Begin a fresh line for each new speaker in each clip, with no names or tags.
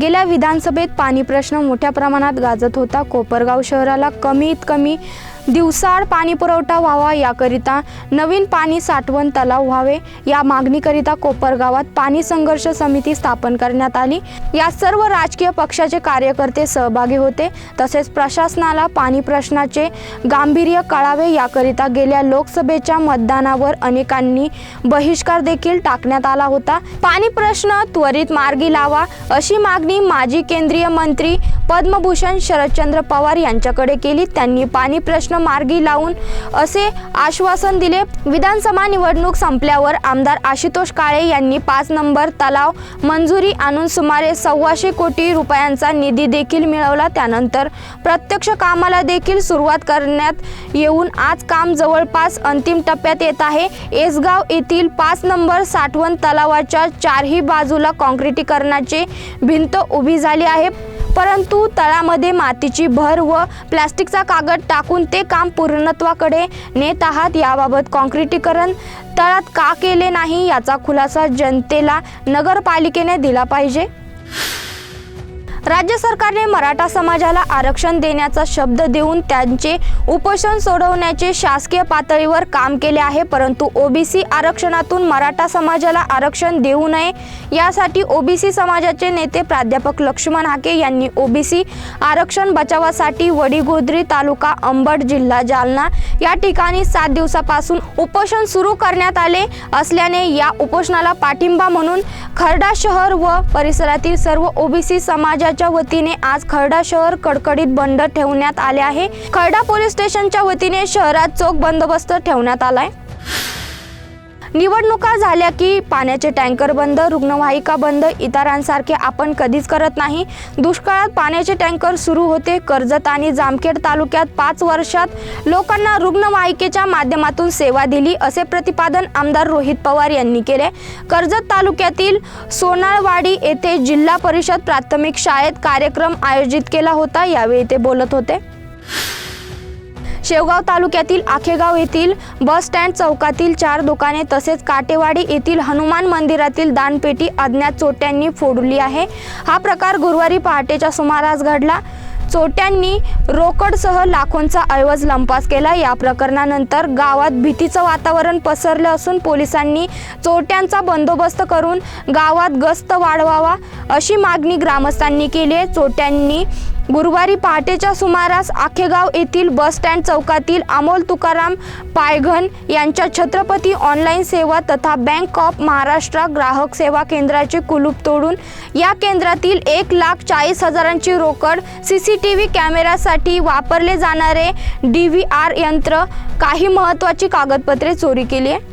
गेल्या विधानसभेत पाणी प्रश्न मोठ्या प्रमाणात गाजत होता. कोपरगाव शहराला कमीत कमी दिवसाआड पाणी पुरवठा व्हावा याकरिता नवीन पाणी साठवण तलाव व्हावे या मागणीकरिता कोपरगावात पाणी संघर्ष समिती स्थापन करण्यात आली. या सर्व राजकीय पक्षाचे कार्यकर्ते सहभागी होते. तसेच प्रशासनाला पाणी प्रश्नाचे गांभीर्य कळावे याकरिता गेल्या लोकसभेच्या मतदानावर अनेकांनी बहिष्कार देखील टाकण्यात आला होता. पाणी प्रश्न त्वरित मार्गी लावा अशी मागणी माजी केंद्रीय मंत्री पद्मभूषण शरदचंद्र पवार यांच्याकडे केली. त्यांनी पाणी प्रश्न मार्गी लावून असे आश्वासन दिले. विधानसभा निवडणूक संपल्यावर आमदार आशुतोष काळे यांनी पाच नंबर तलाव मंजुरी आणून सुमारे सव्वाशे कोटी रुपयांचा निधी देखील मिळवला. त्यानंतर प्रत्यक्ष कामाला देखील सुरुवात करण्यात येऊन आज काम जवळपास अंतिम टप्प्यात येत आहे. एसगाव येथील पाच नंबर साठवण तलावाच्या चारही बाजूला काँक्रिटीकरणाची भिंत उभी झाली आहे. परंतु तळामध्ये मातीची भर व प्लॅस्टिकचा कागद टाकून ते काम पूर्णत्वाकडे नेत आहात. याबाबत काँक्रिटीकरण तळात का केले नाही याचा खुलासा जनतेला नगरपालिकेने दिला पाहिजे. राज्य सरकारने मराठा समाजाला आरक्षण देण्याचा शब्द देऊन त्यांचे उपोषण सोडवण्याचे शासकीय पातळीवर काम केले आहे परंतु ओबीसी आरक्षणातून मराठा समाजाला आरक्षण देऊ नये यासाठी ओबीसी समाजाचे नेते प्राध्यापक लक्ष्मण हाके यांनी ओबीसी आरक्षण बचावासाठी वडीगोद्री तालुका अंबड जिल्हा जालना या ठिकाणी सात दिवसापासून उपोषण सुरू करण्यात आले असल्याने या उपोषणाला पाठिंबा म्हणून खर्डा शहर व परिसरातील सर्व ओबीसी समाजाच्या वतीने आज खर्डा शहर कडकडीत बंद ठेवण्यात आले आहे. खर्डा पोलीस स्टेशनच्या वतीने शहरात चोख बंदोबस्त ठेवण्यात आलाय. निवडणुका झाल्या की पाण्याचे टँकर बंद रुग्णवाहिका बंद इतरांसारखे आपण कधीच करत नाही. दुष्काळात पाण्याचे टँकर सुरू होते. कर्जत आणि जामखेड तालुक्यात पाच वर्षात लोकांना रुग्णवाहिकेच्या माध्यमातून सेवा दिली असे प्रतिपादन आमदार रोहित पवार यांनी केले. कर्जत तालुक्यातील सोनाळवाडी येथे जिल्हा परिषद प्राथमिक शाळेत कार्यक्रम आयोजित केला होता. यावेळी ते बोलत होते. शेवगाव तालुक्यातील आखेगाव येथील बस स्टँड चौकातील चार दुकाने तसेच काटेवाडी येथील हनुमान मंदिरातील दानपेटी अज्ञात चोट्यांनी फोडली आहे. हा प्रकार गुरुवारी पहाटेच्या सुमारास घडला. चोट्यांनी रोकडसह लाखोंचा ऐवज लंपास केला. या प्रकरणानंतर गावात भीतीचं वातावरण पसरलं असून पोलिसांनी चोट्यांचा बंदोबस्त करून गावात गस्त वाढवावा अशी मागणी ग्रामस्थांनी केली आहे. चोट्यांनी गुरुवारी पहाटेच्या सुमारास आखेगाव येथील बस स्टँड चौकातील अमोल तुकाराम पायघन यांच्या छत्रपती ऑनलाईन सेवा तथा बँक ऑफ महाराष्ट्र ग्राहक सेवा केंद्राचे कुलूप तोडून या केंद्रातील एक लाख चाळीस हजारांची रोकड सी सी टी व्ही कॅमेऱ्यासाठी वापरले जाणारे डी व्ही आर यंत्र काही महत्त्वाची कागदपत्रे चोरी केली आहे.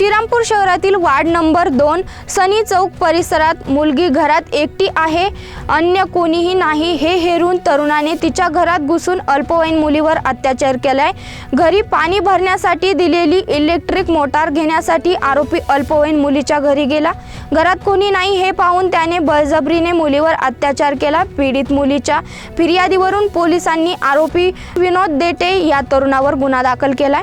श्रीरामपूर शहरातील वार्ड नंबर दोन सनी चौक परिसरात मुलगी घरात एकटी आहे. अन्य कोणीही नाही. हे हेरून तरुणाने तिच्या घरात घुसून अल्पवयीन मुलीवर अत्याचार केलाय. घरी पाणी भरण्यासाठी दिलेली इलेक्ट्रिक मोटार घेण्यासाठी आरोपी अल्पवयीन मुलीच्या घरी गेला. घरात कोणी नाही हे पाहून त्याने बळजबरीने मुलीवर अत्याचार केला. पीडित मुलीच्या फिर्यादीवरून पोलिसांनी आरोपी विनोद देटे या तरुणावर गुन्हा दाखल केलाय.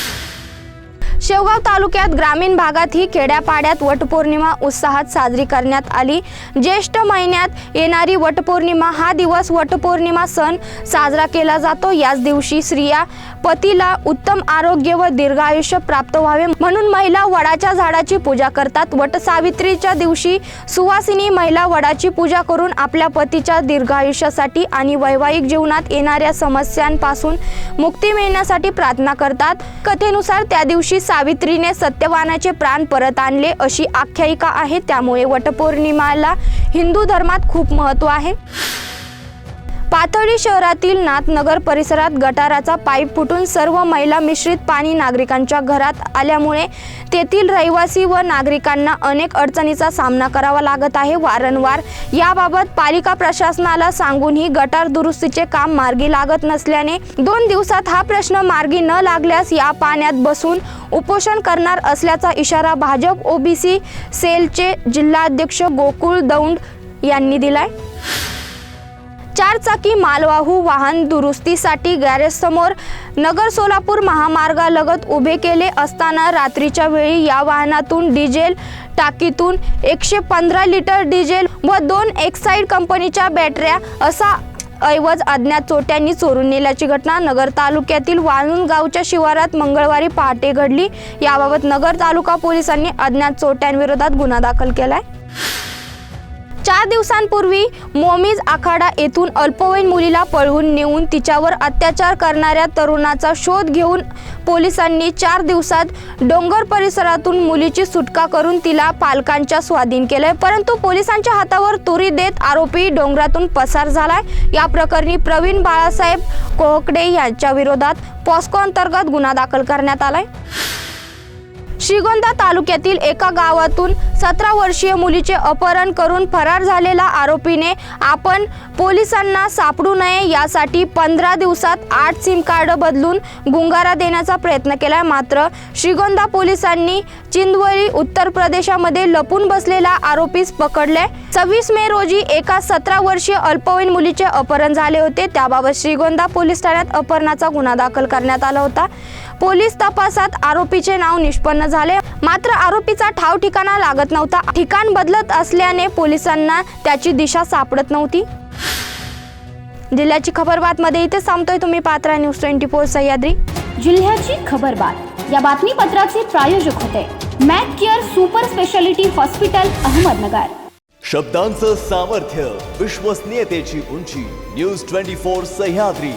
शेवगाव तालुक्यात ग्रामीण भागात ही खेड्यापाड्यात वटपौर्णिमा उत्साहात साजरी करण्यात आली. ज्येष्ठ महिन्यात येणारी वटपौर्णिमा हा दिवस वटपौर्णिमा सण साजरा केला जातो. याच दिवशी स्त्रिया पतीला उत्तम आरोग्य व दीर्घायुष्य प्राप्त व्हावे म्हणून महिला वडाच्या झाडाची पूजा करतात. वटसावित्रीच्या दिवशी सुवासिनी महिला वडाची पूजा करून आपल्या पतीच्या दीर्घायुष्यासाठी आणि वैवाहिक जीवनात येणाऱ्या समस्यांपासून मुक्ती मिळण्यासाठी प्रार्थना करतात. कथेनुसार त्या दिवशी सावित्रीने सत्यवानाचे प्राण परत आणले अशी आख्यायिका आहे. त्यामुळे वटपौर्णिमाला हिंदू धर्मात खूप महत्त्व आहे. पातळी शहरातील नाथनगर परिसरात गटाराचा पाईप फुटून सर्व महिला मिश्रित पाणी नागरिकांच्या घरात आल्यामुळे तेथील रहिवासी व नागरिकांना अनेक अडचणीचा सामना करावा लागत आहे. वारंवार याबाबत पालिका प्रशासनाला सांगूनही गटार दुरुस्तीचे काम मार्गी लागत नसल्याने दोन दिवसात हा प्रश्न मार्गी न लागल्यास या पाण्यात बसून उपोषण करणार असल्याचा इशारा भाजप ओबीसी सेलचे जिल्हाध्यक्ष गोकुळ दौंड यांनी दिलाय. चारचाकी मालवाहू वाहन दुरुस्तीसाठी गॅरेजसमोर नगर सोलापूर महामार्गालगत उभे केले असताना रात्रीच्या वेळी या वाहनातून डिझेल टाकीतून एकशे पंधरा लिटर डिझेल व दोन एक्साईड कंपनीच्या बॅटऱ्या असा ऐवज अज्ञात चोट्यांनी चोरून नेल्याची घटना नगर तालुक्यातील वाळून गावच्या शिवारात मंगळवारी पहाटे घडली. याबाबत नगर तालुका पोलिसांनी अज्ञात चोट्यांविरोधात गुन्हा दाखल केलाय. चार दिवसांपूर्वी मोमीज आखाडा येथून अल्पवयीन मुलीला पळवून नेऊन तिच्यावर अत्याचार करणाऱ्या तरुणाचा शोध घेऊन पोलिसांनी चार दिवसात डोंगर परिसरातून मुलीची सुटका करून तिला पालकांच्या स्वाधीन केलंय. परंतु पोलिसांच्या हातावर तुरी देत आरोपी डोंगरातून पसार झालाय. या प्रकरणी प्रवीण बाळासाहेब कोहकडे यांच्या विरोधात पॉस्को अंतर्गत गुन्हा दाखल करण्यात आलाय. श्रीगोंदा तालुक्यातील एका गावातून सतरा वर्षीय मुलीचे अपहरण करून फरार झालेला आरोपीने आपण पोलिसांना सापडू नये यासाठी पंधरा दिवसात आठ सिम कार्ड बदलून गुंगारा देण्याचा प्रयत्न केला. मात्र श्रीगोंदा पोलिसांनी चिंदवरी उत्तर प्रदेशामध्ये लपून बसलेला आरोपीस पकडले. सव्वीस मे रोजी एका सतरा वर्षीय अल्पवयीन मुलीचे अपहरण झाले होते. त्याबाबत श्रीगोंदा पोलीस ठाण्यात अपहरणाचा गुन्हा दाखल करण्यात आला होता. पोलीस तपासात आरोपीचे नाव निष्पन्न झाले. मात्र आरोपीचा ठाव ठिकाणा लागत नव्हता. ठिकाण बदलत असल्याने पोलिसांना त्याची दिशा सापडत नव्हती. जिल्ह्याची खबर बातमध्ये इथे सांगतोय तुम्ही Patra news twenty four Sahyadri.
जिल्ह्याची खबरबात या बातमीपत्राचे प्रायोजक होते Mac care super speciality hospital Ahmednagar.
शब्दांचं सामर्थ्य विश्वसनीयतेची उंची. News twenty four Sahyadri.